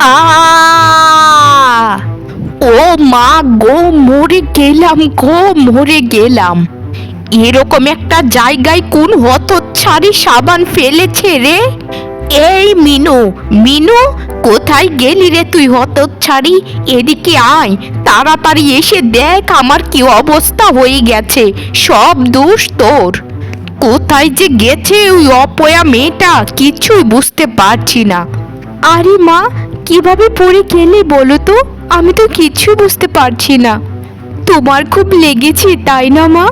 আ ও মা গো, মরে গেলাম গো, মরে গেলাম। এরকম একটা জায়গায় কোন হতচ্ছাড়ি সাবান ফেলেছে রে? এই মিনু মিনু, কোথায় গেলি রে তুই হতচ্ছাড়ি এদিকে আয়, তাড়াতাড়ি এসে দেখ আমার কি অবস্থা হয়ে গেছে, সব দোষ তোর। কোথায় যে গেছে ওই অপয়া মেয়েটা, কিছুই বুঝতে পারছি না। আরে মা কীভাবে পড়ে গেলে বলো তো? আমি তো কিছু বুঝতে পারছি না। তোমার খুব লেগেছে, তাই না, মা?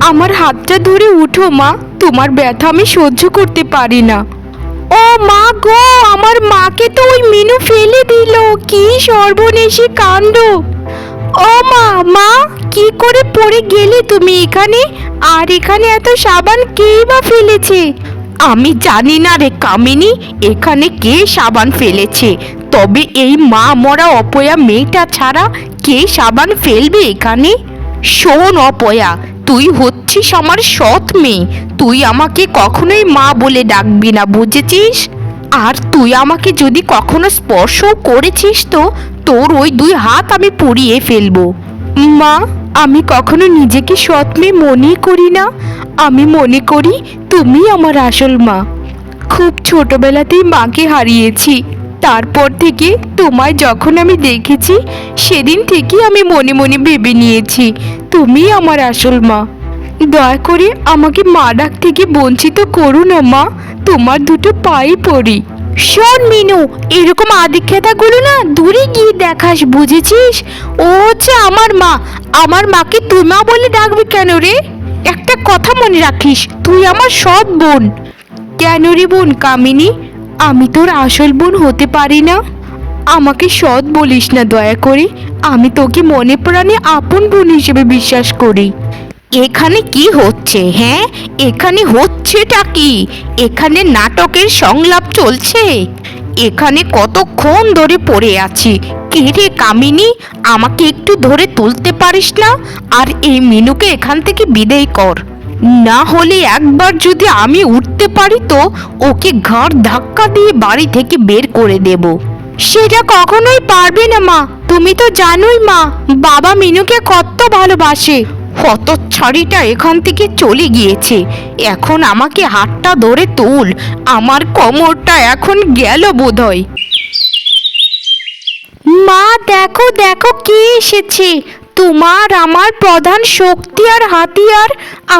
আমার হাতটা ধরে উঠো, মা। তোমার ব্যথা আমি সহ্য করতে পারি না। ও মা গো, আমার মাকে তো ওই মিনু ফেলে দিল। কি সর্বনেশী কাণ্ড। ও মা মা, কি করে পড়ে গেলে তুমি এখানে? আর এখানে এত সাবান কেই বা ফেলেছে? আমি জানি না রে কামিনী, এখানে কে সাবান ফেলেছে? তবে এই মা মরা অপয়া মেয়েটা ছাড়া কে সাবান ফেলবে এখানে? শোন অপয়া, তুই হচ্ছিস আমার সৎ মেয়ে। তুই আমাকে কখনোই মা বলে ডাকবি না, বুঝেছিস? আর তুই আমাকে যদি কখনো স্পর্শ করেছিস তো, তোর ওই দুই হাত আমি পুড়িয়ে ফেলব। মা আমি কখনো নিজেকে সৎ মেয়ে মনে করি না। আমি মনে করি তুমি আমার আসল মা। খুব ছোটবেলাতেই মাকে হারিয়েছি। তারপর থেকে তোমায় যখন আমি দেখেছি, সেদিন থেকেই আমি মনে মনে ভেবে নিয়েছি, তুমি আমার আসল মা। দয়া করে আমাকে মা ডাক থেকে বঞ্চিত করো না মা। তোমার দুটো পায়ে পড়ি। শোন মিনু, এরকম আদিক্ষেতাগুলো না দূরে গিয়ে দেখাস, বুঝেছিস? ও হচ্ছে আমার মা। আমার মাকে তুই মা বলে ডাকবি কেন রে? একটা কথা মনে রাখিস, তুই আমার সৎ বোন। কেন রে বোন কামিনী? আমি তোর আসল বোন হতে পারি না। আমাকে সৎ বলিস না দয়া করে। আমি তোকে মনে প্রাণে আপন বোন হিসেবে বিশ্বাস করি। এখানে কি হচ্ছে হ্যাঁ? এখানে হচ্ছেটা কি? এখানে নাটকের সংলাপ চলছে। এখানে কতক্ষণ ধরে পড়ে আছি? কে রে কামিনী, আমাকে একটু ধরে তুলতে পারিস না? আর এই মিনুকে এখান থেকে বিদেয় কর। না হলে একবার যদি আমি উঠতে পারি তো ওকে ঘাড় ধাক্কা দিয়ে বাড়ি থেকে বের করে দেব। সেটা কখনোই পারবে না মা। তুমি তো জানোই মা, বাবা মিনুকে কত ভালোবাসে। হতচ্ছাড়িটা এখান থেকে চলে গিয়েছে। এখন আমাকে হাতটা ধরে তুল। আমার কোমরটা এখন গেল বোধহয়। মা, দেখো দেখো কে এসেছে। তোমার আমার প্রধান শক্তি আর হাতিয়ার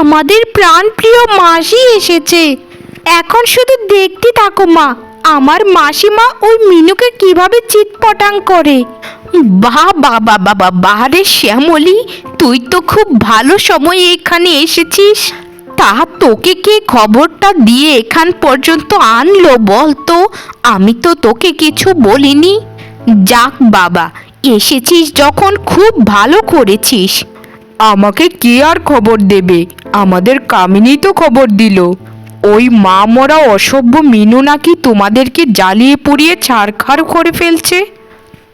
আমাদের প্রাণপ্রিয় মাসি এসেছে। এখন শুধু দেখতে থাকো মা, আমার মাসিমা ওই মিনুকে কীভাবে চিৎপটাং করে। বাহ বাবা বাবা বাহারে শ্যামলি, তুই তো খুব ভালো সময়ে এখানে এসেছিস। তা তোকে কে খবরটা দিয়ে এখান পর্যন্ত আনলো বল তো? আমি তো তোকে কিছু বলিনি। যাক বাবা, এসেছিস যখন খুব ভালো করেছিস। আমাকে কে আর খবর দেবে? আমাদের কামিনী তো খবর দিল। ওই মা মরা অসভ্য মিনু নাকি তোমাদেরকে জ্বালিয়ে পুড়িয়ে ছাড়খাড় করে ফেলছে?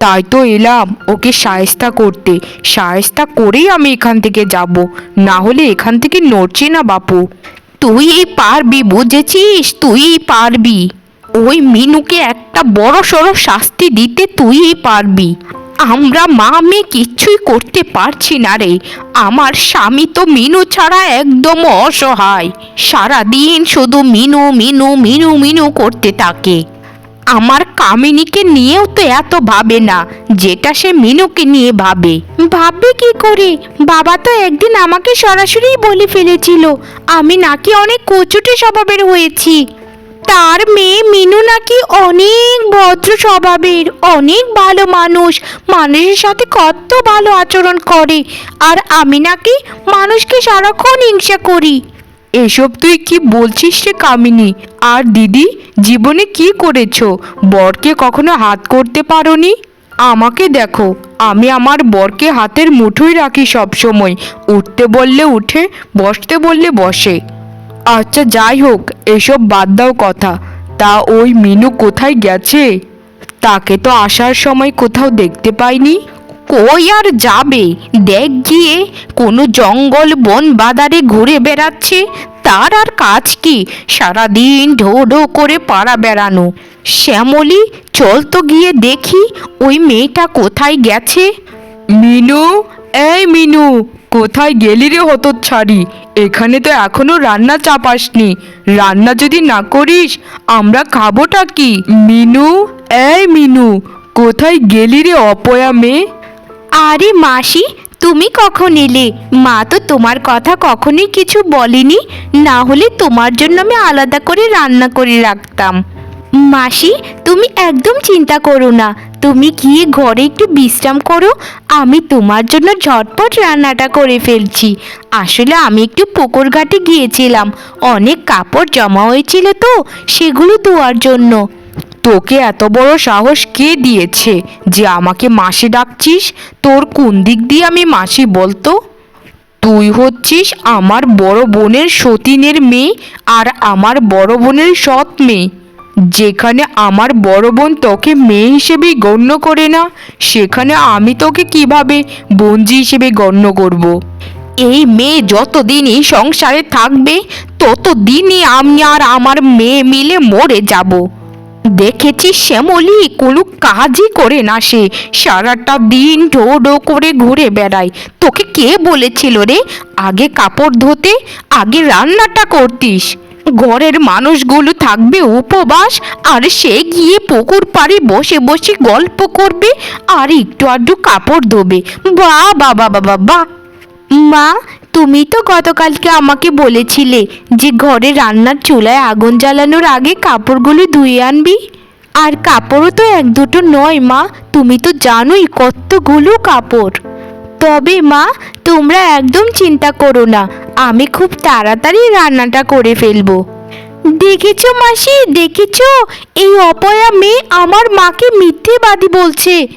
তাই তো এলাম ওকে সায়স্তা করতে। সায়স্তা করেই আমি এখান থেকে যাব। না হলে এখান থেকে নড়ছে না বাপু। তুই পারবি বুঝেছিস? তুই পারবি। ওই মিনুকে একটা বড় সড়ো শাস্তি দিতে তুই পারবি। আমরা মা মেয়ে কিচ্ছুই করতে পারছি না রে। আমার স্বামী তো মিনু ছাড়া একদম অসহায়। সারাদিন শুধু মিনু মিনু মিনু মিনু করতে থাকে। আমার কামিনীকে নিয়েও তো এত ভাবে না, যেটা সে মিনুকে নিয়ে ভাবে। ভাববে কি করে? বাবা তো একদিন আমাকে সরাসরি বলে ফেলেছিল, আমি নাকি অনেক কচুটে স্বভাবের হয়েছি। তার মেয়ে মিনু নাকি অনেক ভদ্র স্বভাবের, অনেক ভালো মানুষ, মানুষের সাথে কত ভালো আচরণ করে, আর আমি নাকি মানুষকে সারাক্ষণ হিংসা করি। এসব তুই কি বলছিস রে কামিনী? আর দিদি, জীবনে কি করেছ? বরকে কখনো হাত করতে পারোনি? আমাকে দেখো, আমি আমার বরকে হাতের মুঠোয় রাখি সব সময় উঠতে বললে উঠে, বসতে বললে বসে। আচ্ছা যাই হোক, এসব বাদ দাও কথা। তা ওই মিনু কোথায় গেছে? তাকে তো আসার সময় কোথাও দেখতে পাইনি। কই আর যাবে? দেখ গিয়ে, কোনো জঙ্গল বন বাদারে ঘুরে বেড়াচ্ছে, তার আর কাজ কি? সারাদিন ঢো ঢো করে পাড়া বেড়ানো। শ্যামলি, চল তো গিয়ে দেখি, ওই মেয়েটা কোথায় গেছে? মিনু, এই মিনু, কোথায় গেলি রে হতো ছাড়ি এখানে তো এখনও রান্না চাপাসনি রান্না যদি না করিস, আমরা খাবোটা কি? মিনু, এই মিনু, কোথায় গেলি রে অপয়া মেয়ে? আরে মাসি, তুমি কখন এলে? মা তো তোমার কথা কখনোই কিছু বলেনি। না হলে তোমার জন্য আমি আলাদা করে রান্না করে রাখতাম। মাসি, তুমি একদম চিন্তা করো না। তুমি গিয়ে ঘরে একটু বিশ্রাম করো। আমি তোমার জন্য ঝটপট রান্নাটা করে ফেলছি। আসলে আমি একটু পুকুর ঘাটে গিয়েছিলাম। অনেক কাপড় জমা হয়েছিল তো, সেগুলো ধোয়ার জন্য। তোকে এত বড় সাহস কে দিয়েছে যে আমাকে মাসি ডাকছিস? তোর কোন দিক দিয়ে আমি মাসি বলতো? তুই হচ্ছিস আমার বড় বোনের সতীনের মেয়ে আর আমার বড় বোনের সৎ মেয়ে। যেখানে আমার বড় বোন তোকে মেয়ে হিসেবেই গণ্য করে না, সেখানে আমি তোকে কীভাবে বঞ্জি হিসেবে গণ্য করব। এই মেয়ে যতদিনই সংসারে থাকবে, ততদিনই আমি আর আমার মেয়ে মিলে মরে যাব। দেখেছি শ্যামলি কোনো কাজই করে না সে। সারাটা দিন ঢো ঢো করে ঘুরে বেড়ায়। তোকে কে বলেছিল রে? আগে কাপড় ধোতে, আগে রান্নাটা করতিস। ঘরের মানুষগুলো থাকবে উপবাস, আর সে গিয়ে পুকুর পাড়ে বসে বসে গল্প করবে, আর একটু আধটু কাপড় ধোবে। বা বাবা বাবা বা মা তুমি তো গতকালকে আমাকে বলেছিলে যে ঘরে রান্নার চুলায় আগুন জ্বালানোর আগে কাপড়গুলো ধুয়ে আনবি। আর কাপড়ও তো এক দুটো নয়, মা। তুমি তো জানোই কতগুলো কাপড়। তবে, মা, তোমরা একদম চিন্তা করো না। আমি খুব তাড়াতাড়ি রান্নাটা করে ফেলব। দেখেছ, মাসি? দেখেছ? এই অপয়া মেয়ে আমার মাকে মিথ্যেবাদী বলছে।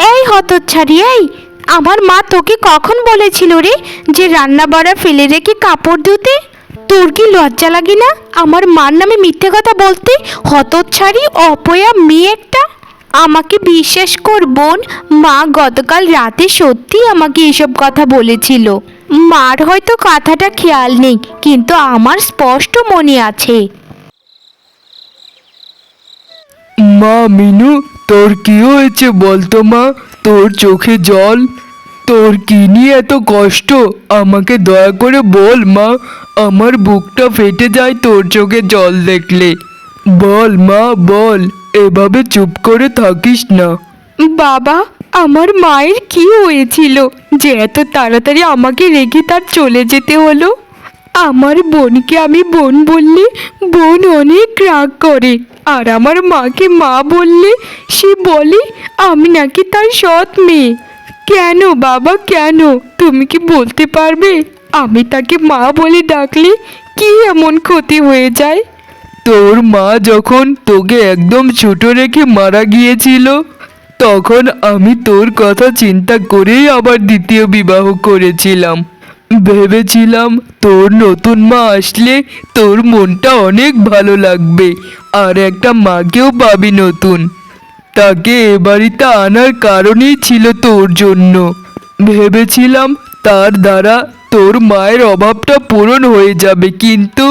এই হতচ্ছাড়ি, এই। আমার মা তোকে কখন বলেছিল রে যে রান্না বাড়া ফেলে রেখে কাপড় ধুতে? তোর কি লজ্জা লাগে না আমার মার নামে মিথ্যে কথা বলতে? হতচ্ছাড়ি, অপয়া মেয়ে একটা? আমাকে বিশ্বাস কর বোন, মা গতকাল রাতে সত্যি আমাকে এসব কথা বলেছিল। মার হয়তো কথাটা খেয়াল নেই, কিন্তু আমার স্পষ্ট মনে আছে। মা, মিনু, তোর কি হয়েছে বলতো মা? তোর চোখে জল? তোর কি নিয়ে এত কষ্ট? আমাকে দয়া করে বল, মা। আমার বুকটা ফেটে যায় তোর চোখে জল দেখলে। বল, মা, বল। এভাবে চুপ করে থাকিস না। বাবা, আমার মায়ের কি হয়েছিল? যে এত তাড়াতাড়ি আমাকে রেখে তার চলে যেতে হলো? আমার বোনকে আমি বোন বললে বোন অনেক রাগ করে। আর আমার মাকে মা বললে সে বলে, আমি নাকি তার সৎ মেয়ে। কেন বাবা, কেন? তুমি কি বলতে পারবে? আমি তাকে মা বলে ডাকলে কি এমন ক্ষতি হয়ে যায়? তোর মা যখন তোকে একদম ছোট রেখে মারা গিয়েছিল, তখন আমি তোর কথা চিন্তা করেই আবার দ্বিতীয় বিবাহ করেছিলাম। ভেবেছিলাম তোর নতুন মা আসলে তোর মনটা অনেক ভালো লাগবে, আর একটা মাকেও পাবি নতুন। তাকে এ বাড়িতে আনার কারণই ছিল তোর জন্য। ভেবেছিলাম তার দ্বারা তোর মায়ের অভাবটা পূরণ হয়ে যাবে, কিন্তু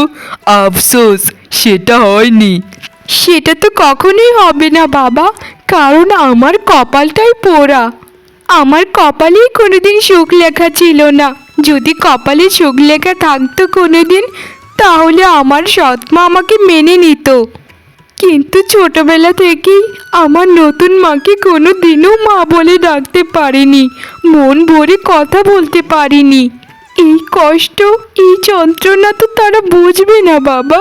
আফসোস, সেটা হয়নি। সেটা তো কখনোই হবে না বাবা, কারণ আমার কপালটাই পোড়া। আমার কপালেই কোনোদিন সুখ লেখা ছিল না। যদি কপালে চোখ লেখা থাকতো কোনোদিন, তাহলে আমার সৎমা আমাকে মেনে নিত। কিন্তু ছোটবেলা থেকেই আমার নতুন মাকে কোনো দিনও মা বলে ডাকতে পারিনি, মন ভরে কথা বলতে পারিনি। এই কষ্ট, এই যন্ত্রণা তো তারা বুঝবে না, বাবা।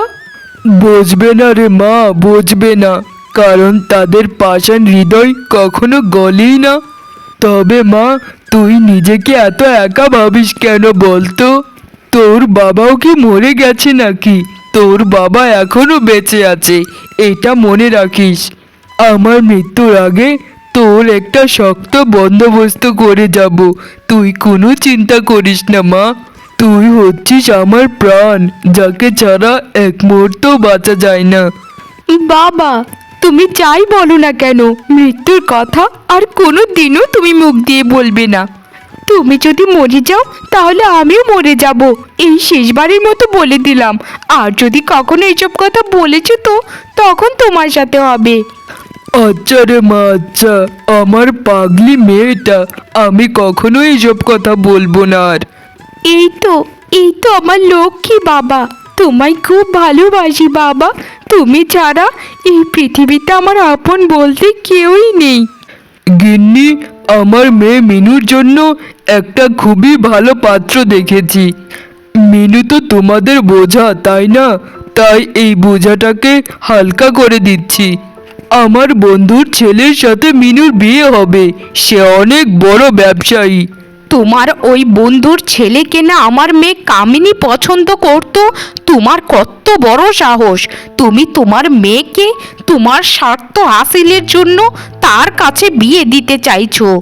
বুঝবে না রে মা, বুঝবে না, কারণ তাদের পাষাণ হৃদয় কখনো গলেই না। তবে মা তুই নিজেকে এত একা ভাবিস কেন বলতো? তোর বাবাও কি মরে গেছে নাকি? তোর বাবা এখনও বেঁচে আছে, এটা মনে রাখিস। আমার মৃত্যুর আগে তোর একটা শক্ত বন্দোবস্ত করে যাব। তুই কোনো চিন্তা করিস না, মা। তুই হচ্ছিস আমার প্রাণ, যাকে ছাড়া এক মুহূর্ত বাঁচা যায় না। বাবা তুমি যাই বলো না কেন মৃত্যুর কথা আর কোনো দিনও তুমি মুখ দিয়ে বলবে না। তুমি যদি মরে যাও তাহলে আমিও মরে যাব এই শেষবারের মতো বলে দিলাম। আর যদি কখনো এইসব কথা বলেছ তো তখন তোমার সাথে হবে। আচ্ছা রে মা আচ্ছা আমার পাগলি মেয়েটা আমি কখনো এইসব কথা বলব না আর। এই তো এই তো আমার লক্ষ্মী বাবা তোমায় খুব ভালোবাসি বাবা তুমি ছাড়া এই পৃথিবীতে আমার আপন বলতে কেউই নেই। গিন্নি, আমার মেয়ে মিনুর জন্য একটা খুবই ভালো পাত্র দেখেছি। মিনু তো তোমাদের বোঝা, তাই না? তাই এই বোঝাটাকে হালকা করে দিচ্ছি। আমার বন্ধুর ছেলের সাথে মিনুর বিয়ে হবে, সে অনেক বড় ব্যবসায়ী। তোমার ওই বন্ধুর ছেলেকে না আমার মেয়ে কামিনী পছন্দ করতো? তোমার কত বড় সাহস। তুমি তোমার মেয়েকে তোমার স্বার্থ হাসিলের জন্য তার কাছে বিয়ে দিতে চাইছো।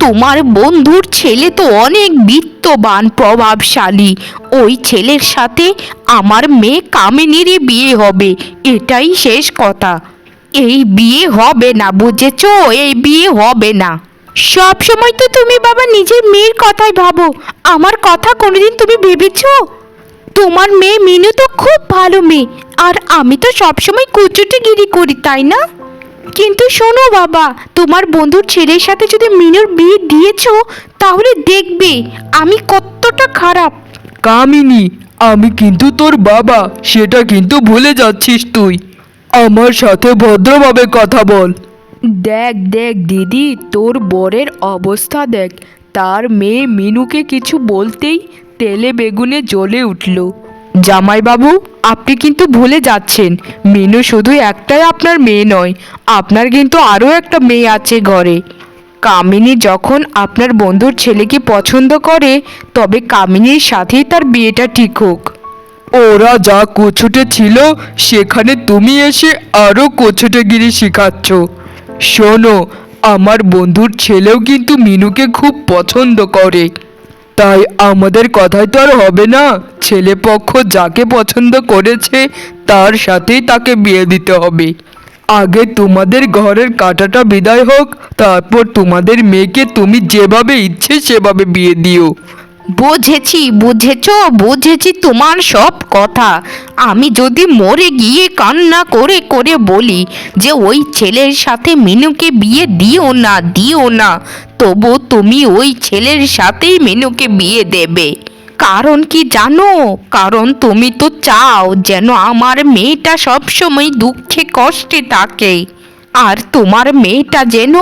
তোমার বন্ধুর ছেলে তো অনেক বিত্তবান, প্রভাবশালী। ওই ছেলের সাথে আমার মেয়ে কামিনীরই বিয়ে হবে। এটাই শেষ কথা। এই বিয়ে হবে না, বুঝেছ? এই বিয়ে হবে না। সব সময় তো তুমি বাবা নিজের মেয়ের কথাই ভাবো। আমার কথা কোনোদিন তুমি ভেবেছো? তোমার মেয়ে মিনু তো খুব ভালো মেয়ে, আর আমি তো সবসময় কুচুটিগিরি করি, তাই না? কিন্তু শোনো বাবা, তোমার বন্ধুর ছেলের সাথে যদি মিনুর বিয়ে দিয়েছ, তাহলে দেখবে আমি কতটা খারাপ। কামিনী, আমি কিন্তু তোর বাবা, সেটা কিন্তু ভুলে যাচ্ছিস তুই। আমার সাথে ভদ্রভাবে কথা বল। দেখ দেখ, দিদি, তোর বরের অবস্থা দেখ। তার মেয়ে মিনুকে কিছু বলতেই তেলে বেগুনে জ্বলে উঠল। জামাইবাবু, আপনি কিন্তু ভুলে যাচ্ছেন। মিনু শুধু একটাই আপনার মেয়ে নয়, আপনার কিন্তু আরও একটা মেয়ে আছে ঘরে। কামিনী যখন আপনার বন্ধুর ছেলেকে পছন্দ করে, তবে কামিনীর সাথেই তার বিয়েটা ঠিক হোক। ওরা যা কোছুটে ছিল, সেখানে তুমি এসে আরও কোছুটেগিরি শেখাচ্ছ। শোনো, আমার বন্ধুর ছেলেও কিন্তু মিনুকে খুব পছন্দ করে। তাই আমাদের কথাই তো আর হবে না, ছেলে পক্ষ যাকে পছন্দ করেছে, তার সাথেই তাকে বিয়ে দিতে হবে। আগে তোমাদের ঘরের কাটাটা বিদায় হোক, তারপর তোমাদের মেয়েকে তুমি যেভাবে ইচ্ছে সেভাবে বিয়ে দিও। বুঝেছি, বুঝেছ, বুঝেছি তোমার সব কথা। আমি যদি মরে গিয়ে কান্না করে করে বলি যে ওই ছেলের সাথে মিনুকে বিয়ে দিও না দিও না, তবু তুমি ওই ছেলের সাথেই মিনুকে বিয়ে দেবে। কারণ কি জানো? কারণ তুমি তো চাও যেন আমার মেয়েটা সবসময় দুঃখে কষ্টে থাকে। আর তোমার মেয়েটা যেন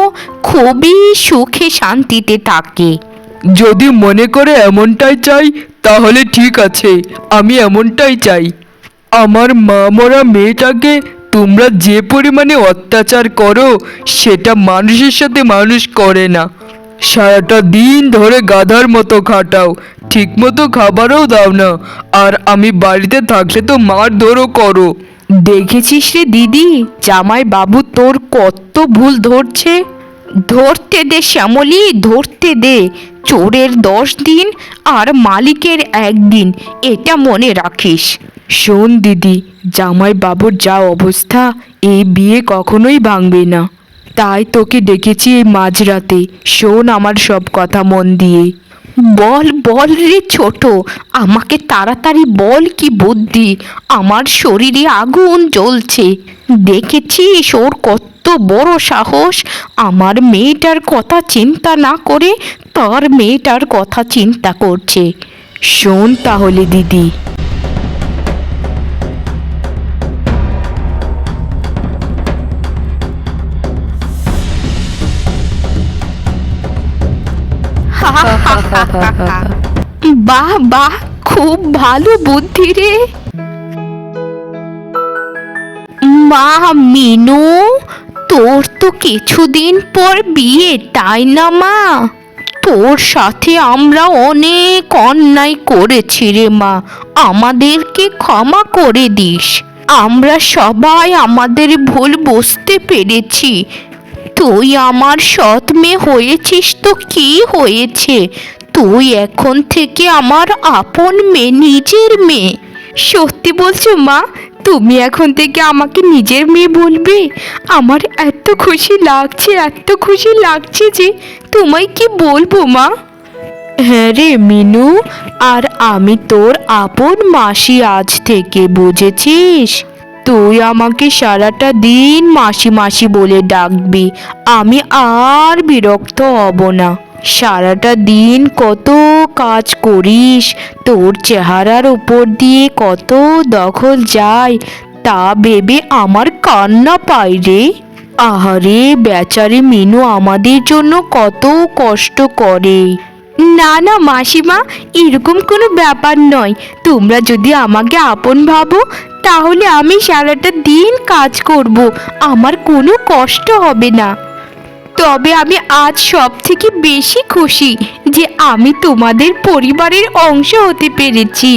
খুবই সুখে শান্তিতে থাকে। যদি মনে করে এমনটাই চাই, তাহলে ঠিক আছে, আমি এমনটাই চাই। আমার মা মরা মেয়েটাকে তোমরা যে পরিমাণে অত্যাচার করো, সেটা মানুষের সাথে মানুষ করে না। সারাটা দিন ধরে গাধার মতো খাটাও, ঠিকমতো খাবারও দাও না, আর আমি বাড়িতে থাকলে তো মারধরও করো। দেখেছিস রে দিদি জামাই বাবু তোর কত ভুল ধরছে। ধরতে দে শ্যামলি, ধরতে দে। চোরের দশ দিন আর মালিকের একদিন এটা মনে রাখিস। শোন দিদি জামাই বাবুর যা অবস্থা, এই বিয়ে কখনোই ভাঙবে না। তাই তোকে ডেকেছি এই মাঝরাতে। শোন আমার সব কথা মন দিয়ে। বল বল রে ছোট, আমাকে তাড়াতাড়ি বল কি বুদ্ধি? আমার শরীরে আগুন জ্বলছে। দেখেছিস ওর কত বড় সাহস? আমার মেয়েটার কথা চিন্তা না করে তার মেয়েটার কথা চিন্তা করছে। শোন তাহলে দিদি। বাহ বাহ, খুব ভালো বুদ্ধি রে। মা মিনু, তোর তো কিছুদিন পর বিয়ে, তাই না মা? তোর সাথে আমরা অনেক অন্যায় করেছি রে মা। আমাদেরকে ক্ষমা করে দিস। আমরা সবাই আমাদের ভুল বুঝতে পেরেছি। তুই আমার সৎ মেয়ে হয়েছিস তো কি হয়েছে? তুই এখন থেকে আমার আপন মেয়ে, নিজের মেয়ে। সত্যি বলছো মা, তুমি এখন থেকে আমাকে নিজের মেয়ে বলবে? আমার এত খুশি লাগছে, এত খুশি লাগছে যে তোমায় কি বলব মা? হ্যাঁ রে মিনু, আর আমি তোর আপন মাসি আজ থেকে, বুঝেছিস? তুই আমাকে সারাটা দিন মাসি মাসি বলে ডাকবি, আমি আর বিরক্ত হব না। সারাটা দিন কত কাজ করিস, তোর চেহারার উপর দিয়ে কত দখল যায়, তা ভেবে আমার কান্না পায় রে। আহারে, বেচারি মিনু আমাদের জন্য কত কষ্ট করে। না না, মাসিমা, এরকম কোনো ব্যাপার নয়। তোমরা যদি আমাকে আপন ভাবো, তাহলে আমি সারাটা দিন কাজ করব। আমার কোনো কষ্ট হবে না। তবে আমি আজ সব থেকে বেশি খুশি যে আমি তোমাদের পরিবারের অংশ হতে পেরেছি।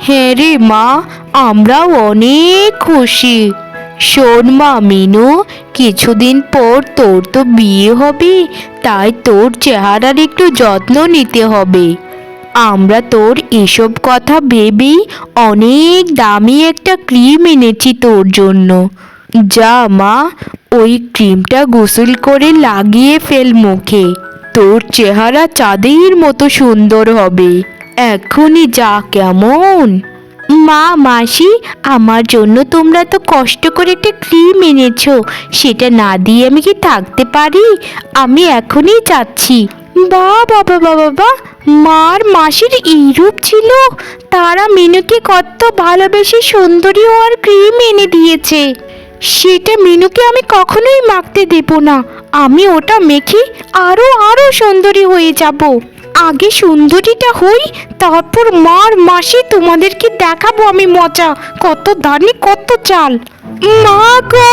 হ্যাঁ রে মা, আমরাও অনেক খুশি। শোন মা মিনু, কিছুদিন পর তোর তো বিয়ে হবে, তাই তোর চেহারার একটু যত্ন নিতে হবে। আমরা তোর এসব কথা ভেবেই অনেক দামি একটা ক্রিম এনেছি তোর জন্য। যা মা, ওই ক্রিমটা গোসল করে লাগিয়ে ফেল মুখে। তোর চেহারা চাঁদের মতো সুন্দর হবে। এখনই যা কেমন। মা, মাসি, আমার জন্য তোমরা তো কষ্ট করে একটা ক্রিম এনেছো। সেটা না দিয়ে আমি কি থাকতে পারি? আমি এখনই যাচ্ছি। বা বাবা বাবা বা, মার মাসির এইরূপ ছিল। তারা মিনুকে কত ভালোবেসে সুন্দরী হওয়ার ক্রিম এনে দিয়েছে। সেটা মিনুকে আমি কখনোই মাখতে দেব না। আমি ওটা মেখে আরও আরও সুন্দরী হয়ে যাব। আগে সুন্দরীটা হই, তারপর মার মাসি তোমাদেরকে দেখাবো আমি মজা। কত দানি কত চাল। মা গো!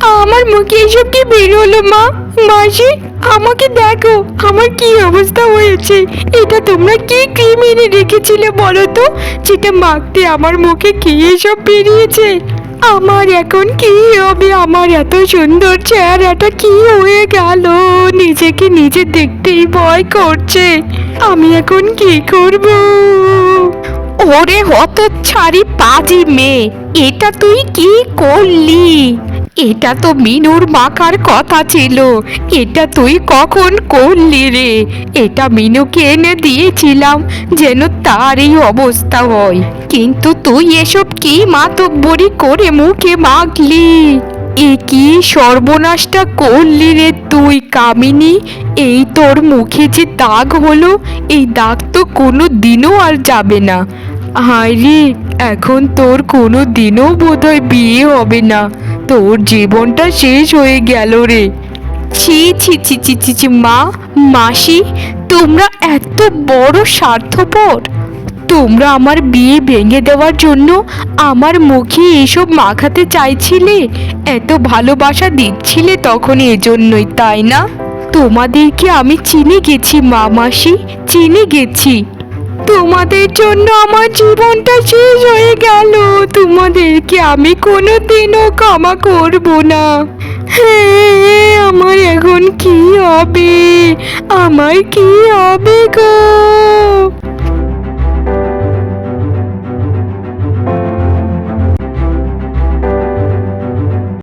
আমার মুখে এসব কি বেরোলো, মা? মাসি, আমাকে দেখো, আমার কি অবস্থা হয়েছে? এটা তোমরা কি ক্রিম এনে রেখেছিলে বলো তো? যেটা মাখতে আমার মুখে কি এসব বেরিয়েছে? আমার এখন কি হবে? আমার এত সুন্দর চেহারাটা কি হয়ে গেল? নিজেকে নিজে দেখতেই ভয় করছে। আমি এখন কি করব? ওরে হত ছাড়ি পাজি মেয়ে, এটা তুই কি করলি? এটা তো মিনুর মাখার কথা ছিল। এটা তুই কখন করলি রে? এটা মিনুকে এনে দিয়েছিলাম যেন তার এই অবস্থা হয়। কিন্তু তুই এসব কি মাতব্বরি করে মুখে মাখলি? এ কি সর্বনাশটা করলি রে তুই, কামিনী? এই তোর মুখে যে দাগ হলো, এই দাগ তো কোনো দিনও আর যাবে না। হায় রে, এখন তোর কোনো দিনও বোধহয় বিয়ে হবে না। তোর জীবনটা শেষ হয়ে গেল রে। ছি ছি ছি ছি ছি ছি, মা, মাসি, তোমরা এত বড় স্বার্থপর। তোমরা আমার বিয়ে ভেঙে দেওয়ার জন্য আমার মুখে এসব মাখাতে চাইছিলে? এত ভালোবাসা দিচ্ছিলে তখন এজন্যই, তাই না? তোমাদেরকে আমি চিনে গেছি, মা, মাসি, চিনে গেছি। তোমাদের জন্য আমার জীবনটা শেষ হয়ে গেল। তোমাদেরকে আমি কোনো দিনও ক্ষমা করব না। হ্যাঁ আমার এখন কি হবে? আমার কি হবে গো?